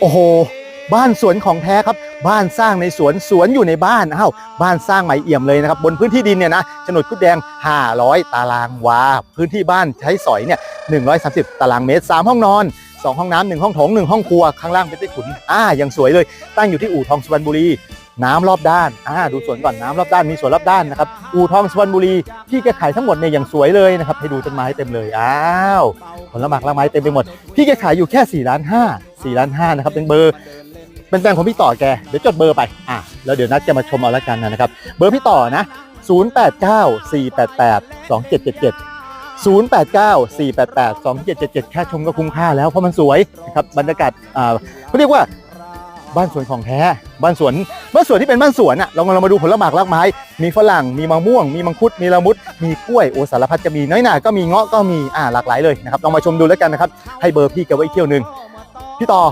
โอ้โห บ้านสวนของแท้ครับ บ้านสร้างในสวนสวนอยู่ในบ้านอ้าวบ้านสร้างใหม่เอี่ยมเลยนะครับบนพื้นที่ดินเนี่ยนะโฉนดกุดแดง 500 ตารางวา พื้นที่บ้านใช้สอยเนี่ย130 ตารางเมตร 3 ห้องนอน2ห้องน้ำหนึ่งห้องโถงหนึ่งห้องครัวข้างล่างเป็นใต้ถุนอ่ายังสวยเลย ตั้งอยู่ที่อู่ทองสุพรรณบุรี น้ำรอบด้านอ่าดูสวนก่อนน้ำรอบด้านมีสวนรอบด้านนะครับอู่ทองสุพรรณบุรีที่แกขายทั้งหมดเนี่ยอย่างสวยเลยนะครับให้ดูต้นไม้เต็มเลยอ้าวผลไม้ละไม้เต็มไปหมดพี่แกขายอยู่แค่4ล้าน5 4ล้าน5นะครับเป็นเบอร์เป็นแฟนของพี่ต่อแกเดี๋ยวจดเบอร์ไปอะแล้วเดี๋ยวนัดแกมาชมเอาละกันนะครับ เบอร์พี่ต่อนะ 089 488 2777 089 488 2777 แค่ชมก็คุ้มค่าแล้วเพราะมันสวยนะครับบรรยากาศอ่าเขาเรียกว่า บ้านสวนของแท้ บ้านสวน บ้านสวนที่เป็นบ้านสวนอะ เราเรามาดูผลไม้รากไม้ มีฝรั่ง มีมะม่วง มีมังคุด มีละมุด มีกล้วย โอสารพัดจะมี น้อยหนาก็มีเงาะก็มี อ่า หลากหลายเลยนะครับ ลองมาชมดูแล้วกันนะครับ ให้เบอร์พี่แกไว้อีกเที่ยวหนึ่งพี่ต่อ